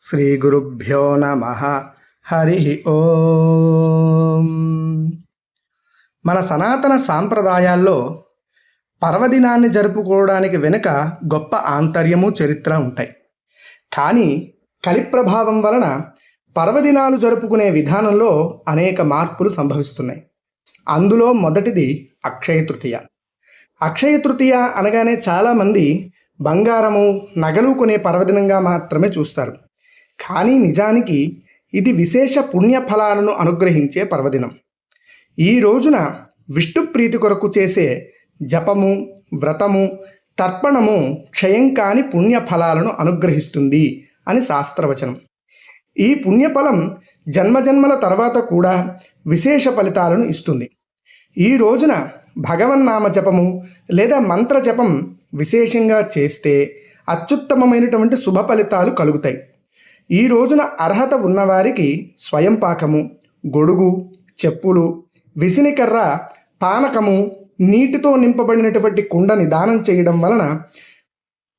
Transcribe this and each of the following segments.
శ్రీ గురుభ్యో నమ. హరి ఓం. మన సనాతన సాంప్రదాయాల్లో పర్వదినాన్ని జరుపుకోవడానికి వెనుక గొప్ప ఆంతర్యము చరిత్ర ఉంటాయి. కానీ కలి ప్రభావం వలన పర్వదినాలు జరుపుకునే విధానంలో అనేక మార్పులు సంభవిస్తున్నాయి. అందులో మొదటిది అక్షయ తృతీయ. అక్షయ తృతీయ అనగానే చాలామంది బంగారము నగలు కొనే పర్వదినంగా మాత్రమే చూస్తారు. కానీ నిజానికి ఇది విశేష పుణ్యఫలాలను అనుగ్రహించే పర్వదినం. ఈ రోజున విష్ణు ప్రీతి కొరకు చేసే జపము వ్రతము తర్పణము క్షయం కాని పుణ్యఫలాలను అనుగ్రహిస్తుంది అని శాస్త్రవచనం. ఈ పుణ్యఫలం జన్మజన్మల తర్వాత కూడా విశేష ఫలితాలను ఇస్తుంది. ఈ రోజున భగవన్నామ జపము లేదా మంత్ర జపం విశేషంగా చేస్తే అత్యుత్తమమైనటువంటి శుభ ఫలితాలు కలుగుతాయి. ఈ రోజున అర్హత ఉన్నవారికి స్వయం పాకము గొడుగు చెప్పులు విసినికర్ర పానకము నీటితో నింపబడినటువంటి కుండని దానం చేయడం వలన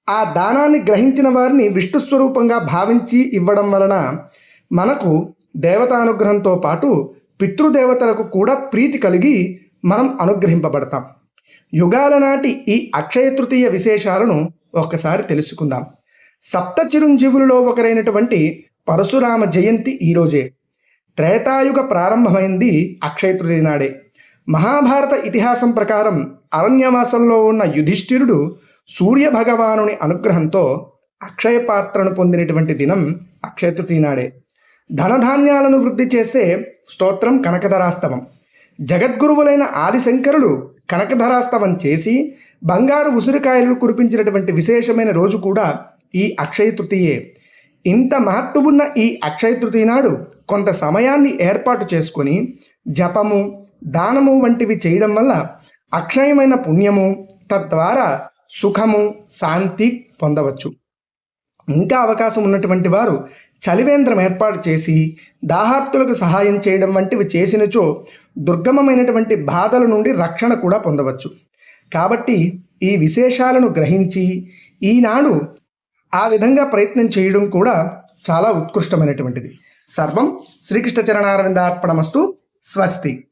ఆ దానాన్ని గ్రహించిన వారిని విష్ణు స్వరూపంగా భావించి ఇవ్వడం వలన మనకు దేవతానుగ్రహంతో పాటు పితృదేవతలకు కూడా ప్రీతి కలిగి మనం అనుగ్రహింపబడతాం. యుగాల నాటి ఈ అక్షయ తృతీయ విశేషాలను ఒక్కసారి తెలుసుకుందాం. సప్త చిరంజీవులలో ఒకరైనటువంటి పరశురామ జయంతి ఈరోజే త్రేతాయుగ ప్రారంభమైంది అక్షయతృతీయ నాడే. మహాభారత ఇతిహాసం ప్రకారం అరణ్యవాసంలో ఉన్న యుధిష్ఠిరుడు సూర్య భగవానుని అనుగ్రహంతో అక్షయ పాత్రను పొందినటువంటి దినం అక్షయతృతీయ నాడే. ధనధాన్యాలను వృద్ధి చేసే స్తోత్రం కనకధరాస్తవం. జగద్గురువులైన ఆదిశంకరుడు కనకధరాస్తవం చేసి బంగారు ఉసిరికాయలను కురిపించినటువంటి విశేషమైన రోజు కూడా ఈ అక్షయ తృతీయే. ఇంత మహత్వమున్న ఈ అక్షయ తృతీయ నాడు కొంత సమయాన్ని ఏర్పాటు చేసుకొని జపము దానము వంటివి చేయడం వల్ల అక్షయమైన పుణ్యము తద్వారా సుఖము శాంతి పొందవచ్చు. ఇంకా అవకాశం ఉన్నటువంటి వారు చలివేంద్రం ఏర్పాటు చేసి దాహార్తులకు సహాయం చేయడం వంటివి చేసినచో దుర్గమమైనటువంటి బాధల నుండి రక్షణ కూడా పొందవచ్చు. కాబట్టి ఈ విశేషాలను గ్రహించి ఈనాడు ఆ విధంగా ప్రయత్నం చేయడం కూడా చాలా ఉత్కృష్టమైనటువంటిది. సర్వం శ్రీకృష్ణ చరణారవిందార్పణమస్తు స్వస్తి.